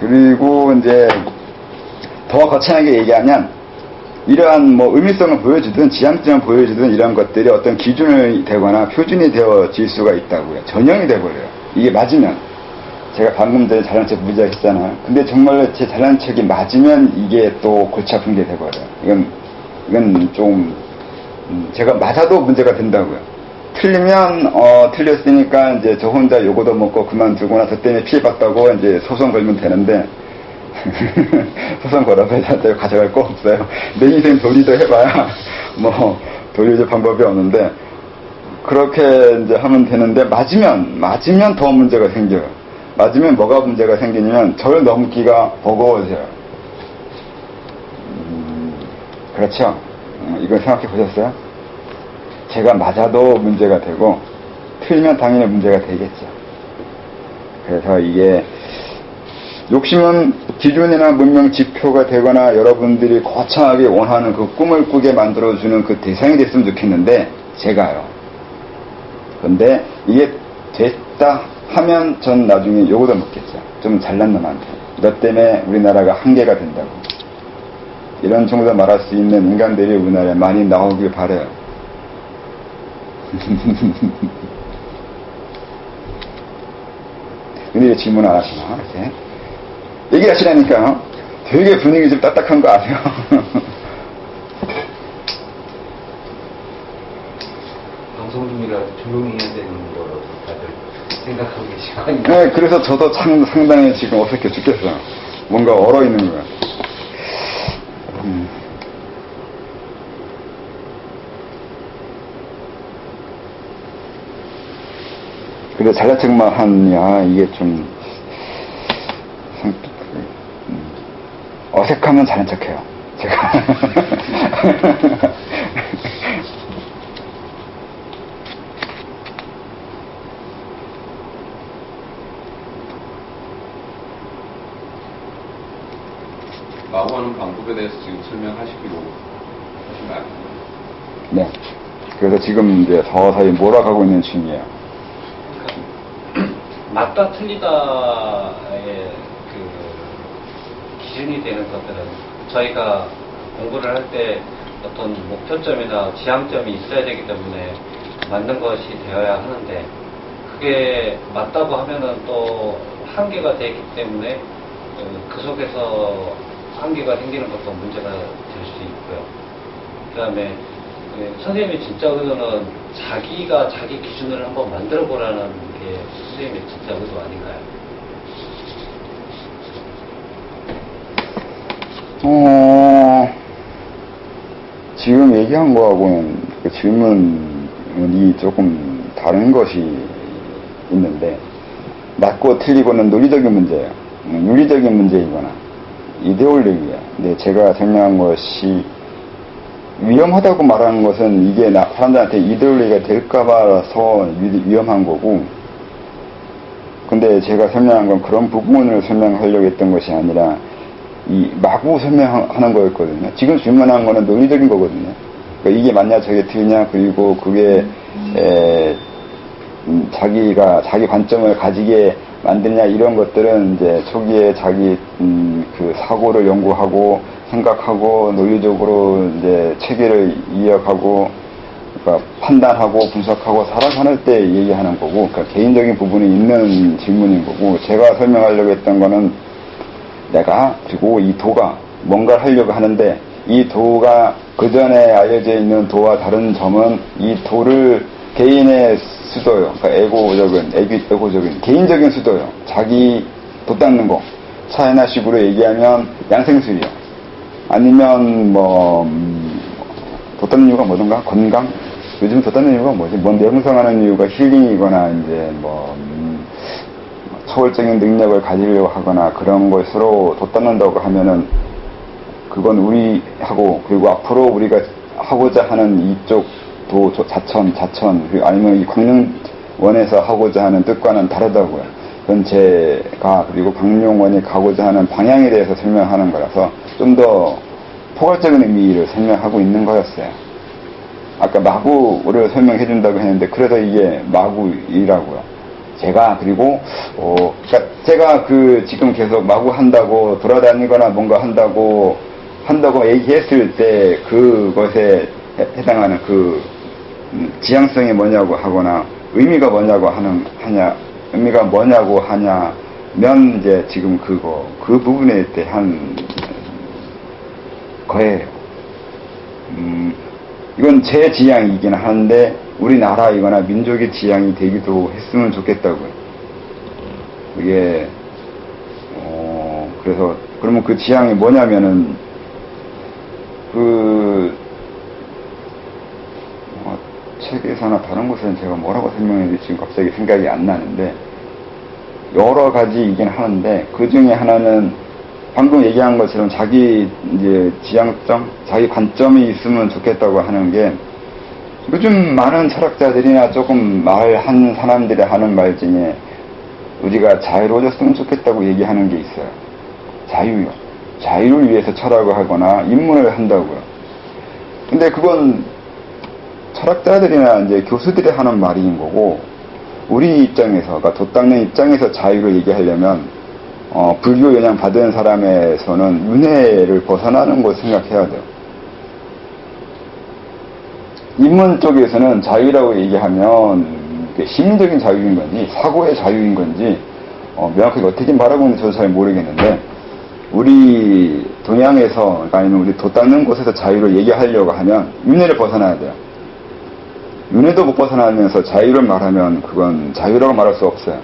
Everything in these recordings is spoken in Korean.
그리고 이제 더 거창하게 얘기하면 이러한 뭐 의미성을 보여주든 지향점을 보여주든 이런 것들이 어떤 기준이 되거나 표준이 되어질 수가 있다고요. 전형이 돼버려요. 이게 맞으면 제가 방금 전에 잘난 척 무지하겠잖아요. 근데 정말 제 척이 맞으면 이게 또 골치 아픈 게 돼버려요. 이건 이건 좀 음, 제가 맞아도 문제가 된다고요. 틀리면 어 틀렸으니까 이제 저 혼자 요거도 먹고 그만두거나 저 때문에 피해봤다고 이제 소송 걸면 되는데 소송 걸어서 저한테 가져갈 거 없어요. 내 인생 도리도 해봐야 뭐 도리줄 방법이 없는데 그렇게 이제 하면 되는데 맞으면 맞으면 더 문제가 생겨요. 맞으면 뭐가 문제가 생기냐면 저를 넘기가 버거워져요. 음, 그렇죠. 어, 이걸 생각해 보셨어요? 제가 맞아도 문제가 되고 틀리면 당연히 문제가 되겠죠. 그래서 이게 욕심은 기준이나 문명 지표가 되거나 여러분들이 거창하게 원하는 그 꿈을 꾸게 만들어주는 그 대상이 됐으면 좋겠는데 제가요. 근데 이게 됐다 하면 전 나중에 요거도 먹겠죠. 좀 잘난 놈한테. 너 때문에 우리나라가 한계가 된다고. 이런 정도 말할 수 있는 인간들이 우리나라에 많이 나오길 바래요. 근데 왜 질문 안 하시나, 이렇게? 얘기하시라니까요. 되게 분위기 좀 딱딱한 거 아세요? 방송 중이라 조용히 해야 되는 거라고 다들 생각하고 거 아니에요? 네, 그래서 저도 참, 상당히 지금 어색해 죽겠어요. 뭔가 얼어 있는 거야. 음. 근데 잘난 척만 하냐, 이게 좀, 어색하면 잘난 척해요. 제가. 마구하는 방법에 대해서 지금 설명하시기로 하신 거 아니에요? 네. 그래서 지금 이제 서서히 몰아가고 있는 중이에요. 맞다 틀리다의 그 기준이 되는 것들은 저희가 공부를 할 때 어떤 목표점이나 지향점이 있어야 되기 때문에 맞는 것이 되어야 하는데 그게 맞다고 하면은 또 한계가 되기 때문에 그- 그 속에서 한계가 생기는 것도 문제가 될 수 있고요. 그 다음에 선생님의 진짜 의도는 자기가 자기 기준을 한번 만들어 보라는 게 선생님의 진짜 의도 아닌가요? 어, 지금 얘기한 거하고는 그 질문이 조금 다른 것이 있는데, 맞고 틀리고는 논리적인 문제예요. 음, 윤리적인 문제이거나, 이데올로기예요. 근데 제가 설명한 것이 위험하다고 말하는 것은 이게 나, 사람들한테 이데올로기가 될까봐서 위- 위험한 거고, 근데 제가 설명한 건 그런 부분을 설명하려고 했던 것이 아니라 이 마구 설명하는 거였거든요. 지금 질문한 거는 논리적인 거거든요. 그러니까 이게 맞냐 저게 틀리냐 그리고 그게 에, 음, 자기가 자기 관점을 가지게 만드냐 이런 것들은 이제 초기에 자기 음, 그 사고를 연구하고 생각하고 논리적으로 이제 체계를 이어가고 그러니까 판단하고 분석하고 살아가는 때 얘기하는 거고, 그러니까 개인적인 부분이 있는 질문인 거고, 제가 설명하려고 했던 거는 내가 그리고 이 도가 뭔가를 하려고 하는데 이 도가 그 전에 알려져 있는 도와 다른 점은 이 도를 개인의 수도요. 그러니까 에고적인, 에기, 에고적인, 개인적인 수도요. 자기 도 닦는 거. 차이나 식으로 얘기하면 양생수요. 아니면 뭐, 음, 도 닦는 이유가 뭐든가? 건강? 요즘 도 닦는 이유가 뭐지? 뭔 명상하는 이유가 힐링이거나, 이제 뭐, 음, 초월적인 능력을 가지려고 하거나 그런 것으로 도 닦는다고 하면은 그건 우리하고 그리고 앞으로 우리가 하고자 하는 이쪽 도 조- 자천, 자천, 그리고 아니면 이 광릉원에서 하고자 하는 뜻과는 다르다고요. 그건 제가 그리고 광룡원이 가고자 하는 방향에 대해서 설명하는 거라서 좀 더 포괄적인 의미를 설명하고 있는 거였어요. 아까 마구를 설명해 준다고 했는데 그래서 이게 마구이라고요. 제가 그리고 어 그러니까 제가 그 지금 계속 마구 한다고 돌아다니거나 뭔가 한다고 한다고 얘기했을 때 그것에 해- 해당하는 그 음, 지향성이 뭐냐고 하거나 의미가 뭐냐고 하는 하냐 의미가 뭐냐고 하냐면 이제 지금 그거 그 부분에 대한 거예요. 음, 이건 제 지향이긴 한데 우리나라이거나 민족의 지향이 되기도 했으면 좋겠다고요. 그게 어, 그래서 그러면 그 지향이 뭐냐면은 그 어, 책에서나 다른 곳에는 제가 뭐라고 설명해야 지금 갑자기 생각이 안 나는데 여러 가지이긴 하는데 그 중에 하나는 방금 얘기한 것처럼 자기 이제 지향점, 자기 관점이 있으면 좋겠다고 하는 게 요즘 많은 철학자들이나 조금 말한 사람들이 하는 말 중에 우리가 자유로워졌으면 좋겠다고 얘기하는 게 있어요. 자유요. 자유를 위해서 철학을 하거나 입문을 한다고요. 근데 그건 철학자들이나 이제 교수들이 하는 말인 거고 우리 입장에서, 그러니까 돛닦는 입장에서 자유를 얘기하려면 어, 불교 영향 받은 사람에서는 윤회를 벗어나는 걸 생각해야 돼요. 인문 쪽에서는 자유라고 얘기하면 심리적인 자유인 건지 사고의 자유인 건지 어, 명확하게 어떻게 말하고 있는지 저도 잘 모르겠는데 우리 동양에서 그러니까 아니면 우리 돛 닦는 곳에서 자유를 얘기하려고 하면 윤회를 벗어나야 돼요. 윤회도 못 벗어나면서 자유를 말하면 그건 자유라고 말할 수 없어요.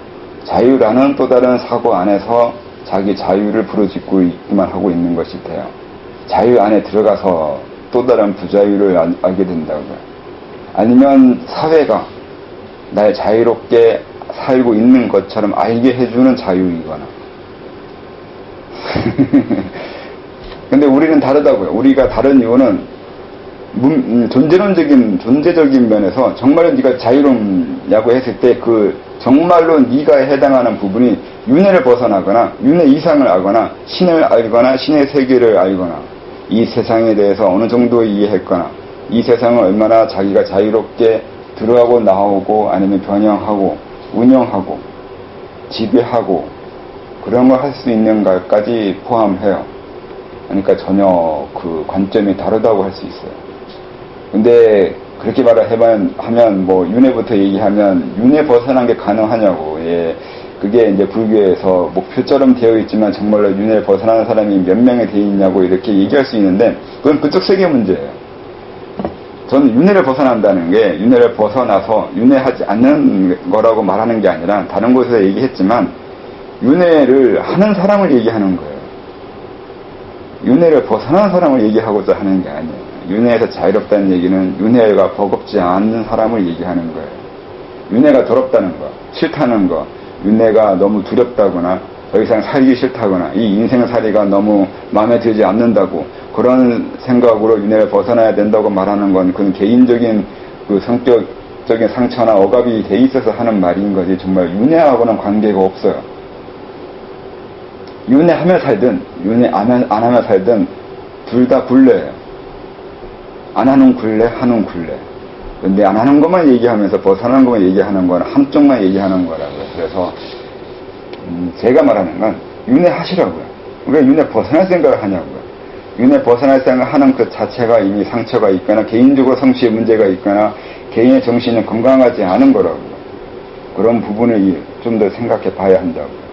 자유라는 또 다른 사고 안에서 자기 자유를 부르짖고 있기만 하고 있는 것이 돼요. 자유 안에 들어가서 또 다른 부자유를 알- 알게 된다고요. 아니면 사회가 날 자유롭게 살고 있는 것처럼 알게 해주는 자유이거나. 근데 우리는 다르다고요. 우리가 다른 이유는 문- 음, 존재론적인 존재적인 면에서 정말로 네가 자유롭냐고 했을 때 그 정말로 네가 해당하는 부분이 윤회를 벗어나거나 윤회 이상을 알거나 신을 알거나 신의 세계를 알거나 이 세상에 대해서 어느 정도 이해했거나 이 세상을 얼마나 자기가 자유롭게 들어가고 나오고 아니면 변형하고 운영하고 지배하고 그런 걸 할 수 있는가까지 포함해요. 그러니까 전혀 그 관점이 다르다고 할 수 있어요. 근데 그렇게 말을 해만 하면 뭐 윤회부터 얘기하면 윤회 벗어난 게 가능하냐고 예 그게 이제 불교에서 목표처럼 되어 있지만 정말로 윤회를 벗어나는 사람이 몇 명이 되어 있냐고 이렇게 얘기할 수 있는데 그건 그쪽 세계 문제예요. 저는 윤회를 벗어난다는 게 윤회를 벗어나서 윤회하지 않는 거라고 말하는 게 아니라 다른 곳에서 얘기했지만 윤회를 하는 사람을 얘기하는 거예요. 윤회를 벗어난 사람을 얘기하고자 하는 게 아니에요. 윤회에서 자유롭다는 얘기는 윤회가 버겁지 않는 사람을 얘기하는 거예요. 윤회가 더럽다는 거, 싫다는 거, 윤회가 너무 두렵다거나 더 이상 살기 싫다거나 이 인생살이가 너무 마음에 들지 않는다고 그런 생각으로 윤회를 벗어나야 된다고 말하는 건 그건 개인적인 그 성격적인 상처나 억압이 돼 있어서 하는 말인 거지 정말 윤회하고는 관계가 없어요. 윤회하며 살든 윤회 안, 하- 안 하며 살든 둘 다 굴레예요. 안 하는 굴레, 하는 굴레. 근데 안 하는 것만 얘기하면서 벗어나는 것만 얘기하는 건 한쪽만 얘기하는 거라고요. 그래서 음, 제가 말하는 건 윤회 하시라고요. 왜 윤회 벗어날 생각을 하냐고요. 윤회 벗어날 생각을 하는 그 자체가 이미 상처가 있거나 개인적으로 성취에 문제가 있거나 개인의 정신이 건강하지 않은 거라고요. 그런 부분을 좀 더 생각해 봐야 한다고요.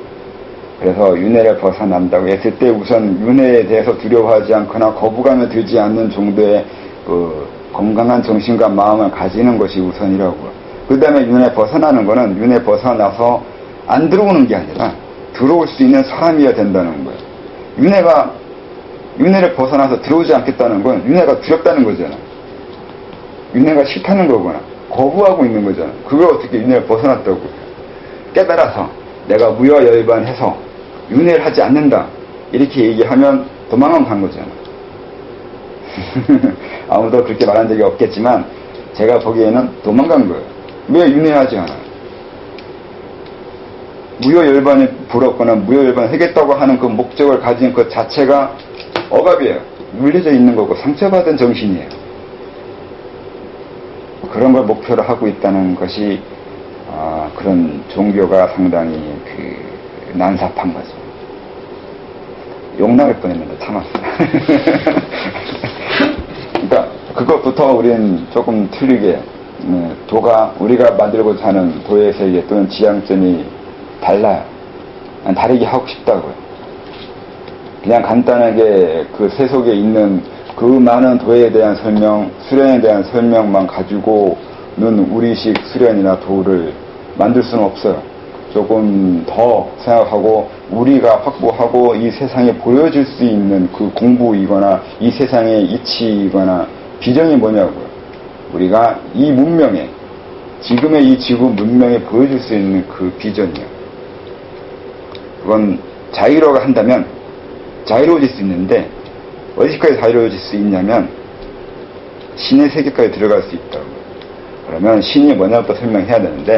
그래서 윤회를 벗어난다고 했을 때 우선 윤회에 대해서 두려워하지 않거나 거부감을 들지 않는 정도의 그 건강한 정신과 마음을 가지는 것이 우선이라고요. 그 다음에 윤회 벗어나는 거는 윤회 벗어나서 안 들어오는 게 아니라 들어올 수 있는 사람이어야 된다는 거예요. 윤회가 윤회를 벗어나서 들어오지 않겠다는 건 윤회가 두렵다는 거잖아. 윤회가 싫다는 거거나 거부하고 있는 거잖아. 그걸 어떻게 윤회를 벗어났다고. 깨달아서 내가 무여열반해서 윤회를 하지 않는다. 이렇게 얘기하면 도망은 간 거잖아. 아무도 그렇게 말한 적이 없겠지만 제가 보기에는 도망간 거예요. 왜 윤회하지 않아요? 무효열반이 불었거나 무효열반을 하겠다고 하는 그 목적을 가진 그 자체가 억압이에요. 물려져 있는 거고 상처받은 정신이에요. 그런 걸 목표로 하고 있다는 것이 아, 그런 종교가 상당히 그 난삽한 거죠. 욕 나올 뻔했는데 참았어. 그러니까 그것부터 우리는 조금 틀리게 음, 도가 우리가 만들고자 하는 도의 세계 또는 지향점이 달라요. 난 다르게 하고 싶다고요. 그냥 간단하게 그 세속에 있는 그 많은 도에 대한 설명, 수련에 대한 설명만 가지고는 우리식 수련이나 도를 만들 수는 없어요. 조금 더 생각하고 우리가 확보하고 이 세상에 보여줄 수 있는 그 공부이거나 이 세상의 이치이거나 비전이 뭐냐고요. 우리가 이 문명에 지금의 이 지구 문명에 보여줄 수 있는 그 비전이요. 그건 자유로가 한다면 자유로워질 수 있는데 어디까지 자유로워질 수 있냐면 신의 세계까지 들어갈 수 있다고. 그러면 신이 뭐냐부터 설명해야 되는데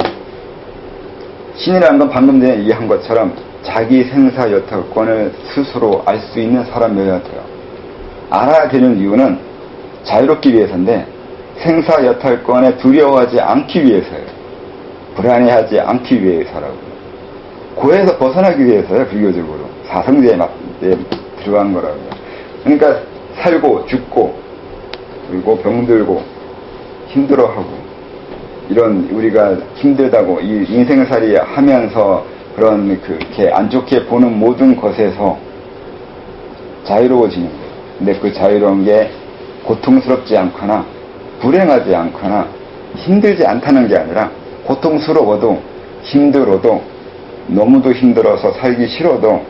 신이라는 건 방금 전에 얘기한 것처럼 자기 생사 여탈권을 스스로 알 수 있는 사람이어야 돼요. 알아야 되는 이유는 자유롭기 위해서인데 생사 여탈권에 두려워하지 않기 위해서예요. 불안해하지 않기 위해서라고. 고에서 벗어나기 위해서요, 비교적으로. 사성제에 막, 네, 들어간 거라고요. 그러니까 살고, 죽고, 그리고 병들고, 힘들어하고, 이런 우리가 힘들다고, 이 인생살이 하면서 그런 그렇게 안 좋게 보는 모든 것에서 자유로워지는 거예요. 근데 그 자유로운 게 고통스럽지 않거나, 불행하지 않거나, 힘들지 않다는 게 아니라, 고통스러워도, 힘들어도, 너무도 힘들어서 살기 싫어도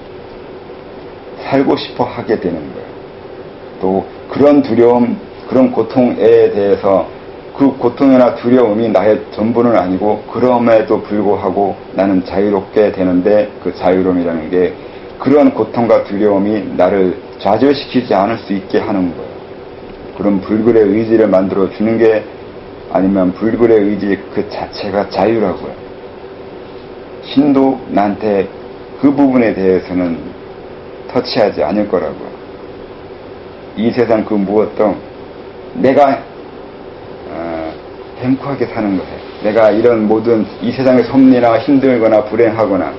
살고 싶어 하게 되는 거예요. 또 그런 두려움, 그런 고통에 대해서 그 고통이나 두려움이 나의 전부는 아니고 그럼에도 불구하고 나는 자유롭게 되는데 그 자유로움이라는 게 그런 고통과 두려움이 나를 좌절시키지 않을 수 있게 하는 거예요. 그런 불굴의 의지를 만들어 주는 게 아니면 불굴의 의지 그 자체가 자유라고요. 신도 나한테 그 부분에 대해서는 터치하지 않을 거라고요. 이 세상 그 무엇도 내가 어, 행복하게 사는 거예요. 내가 이런 모든 이 세상의 섭리나 힘들거나 불행하거나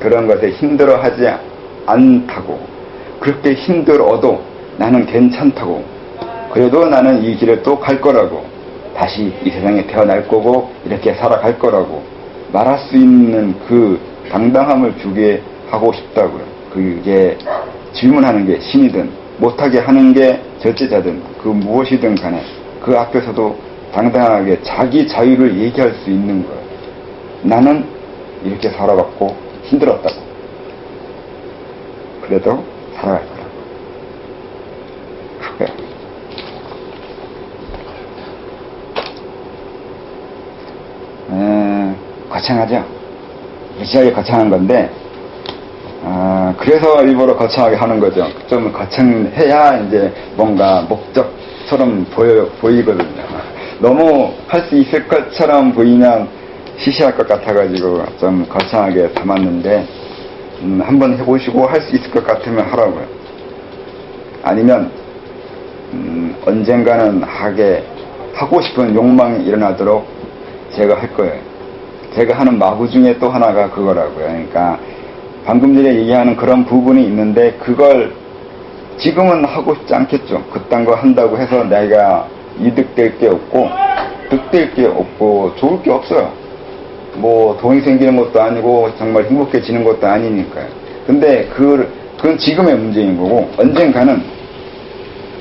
그런 것에 힘들어하지 않다고 그렇게 힘들어도 나는 괜찮다고 그래도 나는 이 길을 또 갈 거라고 다시 이 세상에 태어날 거고 이렇게 살아갈 거라고 말할 수 있는 그 당당함을 주게 하고 싶다고요. 그게 질문하는 게 신이든 못하게 하는 게 절제자든 그 무엇이든 간에 그 앞에서도 당당하게 자기 자유를 얘기할 수 있는 거예요. 나는 이렇게 살아봤고 힘들었다고. 그래도 살아갈 거라고. 그거야. 에, 거창하죠? 무지하게 거창한 건데, 아, 그래서 일부러 거창하게 하는 거죠. 좀 거창해야 이제 뭔가 목적처럼 보여, 보이거든요. 너무 할 수 있을 것처럼 보이면 시시할 것 같아가지고 좀 거창하게 담았는데, 음, 한번 해보시고 할 수 있을 것 같으면 하라고요. 아니면, 음, 언젠가는 하게, 하고 싶은 욕망이 일어나도록 제가 할 거예요. 제가 하는 마구 중에 또 하나가 그거라고요. 그러니까 방금 전에 얘기하는 그런 부분이 있는데 그걸 지금은 하고 싶지 않겠죠. 그딴 거 한다고 해서 내가 이득될 게 없고 득될 게 없고 좋을 게 없어요. 뭐 돈이 생기는 것도 아니고 정말 행복해지는 것도 아니니까요. 근데 그, 그건 지금의 문제인 거고 언젠가는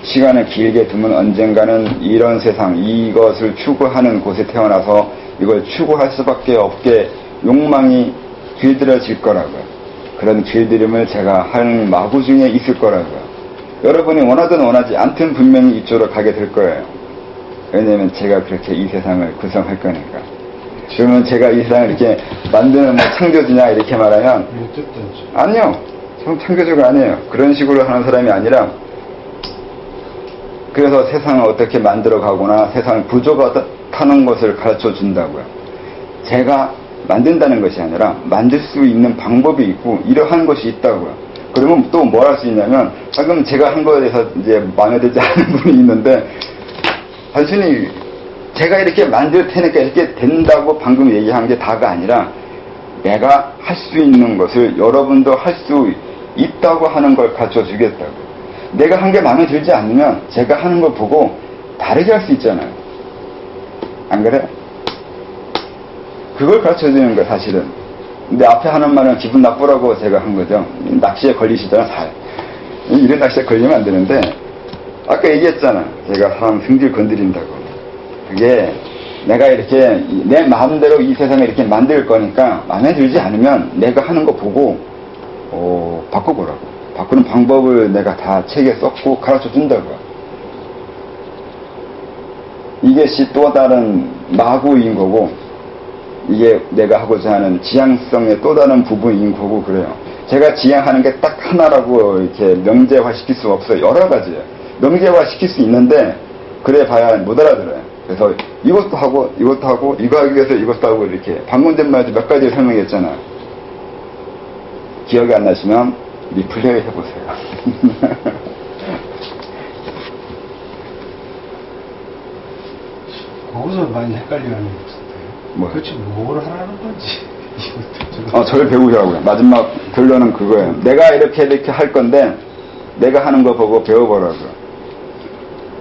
시간을 길게 두면 언젠가는 이런 세상, 이것을 추구하는 곳에 태어나서 이걸 추구할 수밖에 없게 욕망이 길들여질 거라고요. 그런 길들임을 제가 하는 마구 중에 있을 거라고요. 여러분이 원하든 원하지 않든 분명히 이쪽으로 가게 될 거예요. 왜냐면 제가 그렇게 이 세상을 구성할 거니까. 그러면 제가 이 세상을 이렇게 만드는 뭐 창조주냐 이렇게 말하면 아니요. 참 창조주가 아니에요. 그런 식으로 하는 사람이 아니라 그래서 세상을 어떻게 만들어 가거나 세상을 구조가 어떻다는 것을 가르쳐 준다고요. 제가 만든다는 것이 아니라 만들 수 있는 방법이 있고 이러한 것이 있다고요. 그러면 또 뭘 할 수 있냐면 방금 제가 한 거에 대해서 이제 마음에 들지 않은 분이 있는데 단순히 제가 이렇게 만들 테니까 이렇게 된다고 방금 얘기한 게 다가 아니라 내가 할 수 있는 것을 여러분도 할 수 있다고 하는 걸 가르쳐 주겠다고. 내가 한 게 마음에 들지 않으면 제가 하는 걸 보고 다르게 할 수 있잖아요. 안 그래? 그걸 가르쳐 주는 거야, 사실은. 근데 앞에 하는 말은 기분 나쁘라고 제가 한 거죠. 낚시에 걸리시잖아, 잘. 이런 낚시에 걸리면 안 되는데, 아까 얘기했잖아. 제가 사람 승질 건드린다고. 그게 내가 이렇게 내 마음대로 이 세상을 이렇게 만들 거니까 마음에 들지 않으면 내가 하는 거 보고, 어, 바꿔보라고. 바꾸는 방법을 내가 다 책에 썼고 가르쳐 준다고. 이것이 또 다른 마구인 거고, 이게 내가 하고자 하는 지향성의 또 다른 부분인 거고 그래요. 제가 지향하는 게 딱 하나라고 이렇게 명제화 시킬 수 없어요. 여러 가지예요. 명제화 시킬 수 있는데 그래 봐야 못 알아들어요. 그래서 이것도 하고 이것도 하고 이거 하기 위해서 이것도 하고 이렇게 방금 전만 해도 몇 가지 설명했잖아. 기억이 안 나시면 리플레이 해보세요. 거기서 많이 헷갈리는 게 있었대요. 뭐요? 도대체 뭘 하라는 건지. 어, 저를 배우시라고요. 마지막 결론은 그거예요. 내가 이렇게 이렇게 할 건데, 내가 하는 거 보고 배워보라고요.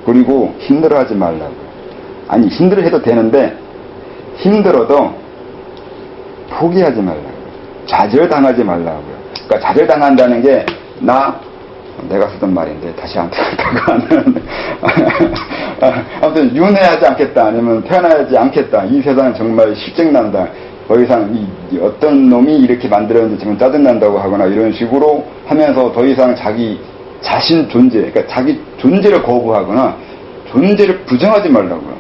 그리고 힘들어 하지 말라고요. 아니, 힘들어 해도 되는데, 힘들어도 포기하지 말라고요. 좌절당하지 말라고요. 그러니까 좌절당한다는 게, 나, 내가 쓰던 말인데, 다시 안 태어나고 하는, 아무튼, 윤회하지 않겠다, 아니면 태어나지 않겠다. 이 세상은 정말 실증난다. 더 이상 이, 이 어떤 놈이 이렇게 만들었는지 정말 짜증난다고 하거나 이런 식으로 하면서 더 이상 자기 자신 존재, 그러니까 자기 존재를 거부하거나 존재를 부정하지 말라고요.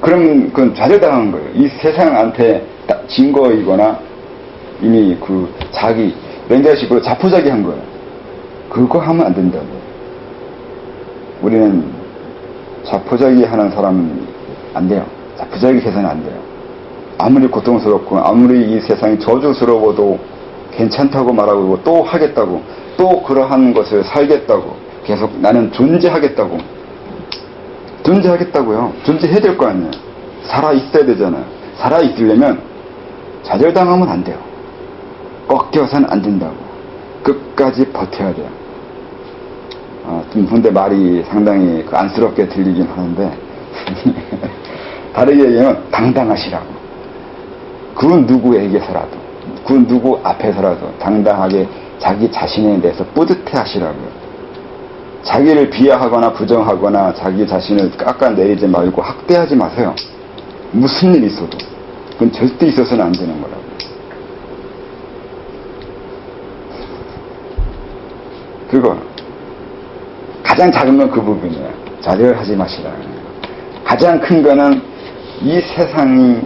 그러면 그건 좌절당한 거예요. 이 세상한테 다- 진 거이거나 이미 그 자기 맹자식으로 자포자기 한 거예요. 그거 하면 안 된다고요. 우리는 자포자기 하는 사람은 안 돼요. 자포자기 해서는 안 돼요. 아무리 고통스럽고 아무리 이 세상이 저주스러워도 괜찮다고 말하고 또 하겠다고 또 그러한 것을 살겠다고 계속 나는 존재하겠다고 존재하겠다고요. 존재해야 될 거 아니에요. 살아 있어야 되잖아요. 살아 있으려면 좌절당하면 안 돼요. 꺾여서는 안 된다고. 끝까지 버텨야 돼요. 아, 좀 근데 말이 상당히 그 안쓰럽게 들리긴 하는데 다르게 얘기하면 당당하시라고. 그 누구에게서라도, 그 누구 앞에서라도 당당하게 자기 자신에 대해서 뿌듯해 하시라고요. 자기를 비하하거나 부정하거나 자기 자신을 깎아내리지 말고 학대하지 마세요. 무슨 일이 있어도. 그건 절대 있어서는 안 되는 거라고. 그거. 가장 작은 건 그 부분이에요. 좌절하지 마시라는 거예요. 가장 큰 거는 이 세상이,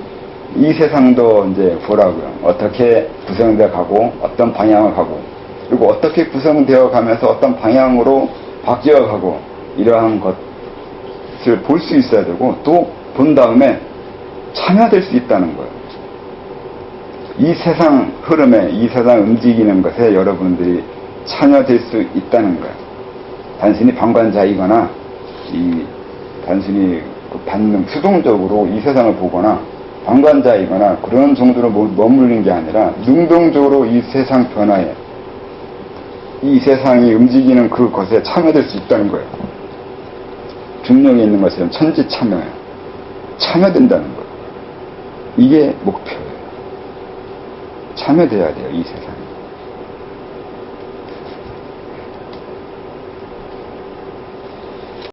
이 세상도 이제 보라고요. 어떻게 구성되어 가고, 어떤 방향을 가고, 그리고 어떻게 구성되어 가면서 어떤 방향으로 바뀌어 가고, 이러한 것을 볼 수 있어야 되고, 또 본 다음에 참여될 수 있다는 거예요. 이 세상 흐름에, 이 세상 움직이는 것에 여러분들이 참여될 수 있다는 거예요. 단순히 방관자이거나, 이, 단순히 그 반응, 수동적으로 이 세상을 보거나, 방관자이거나 그런 정도로 머- 머무르는 게 아니라, 능동적으로 이 세상 변화에, 이 세상이 움직이는 그것에 참여될 수 있다는 거예요. 중령에 있는 것처럼 천지 참여예요. 참여된다는 거예요. 이게 목표예요. 참여돼야 돼요, 이 세상에.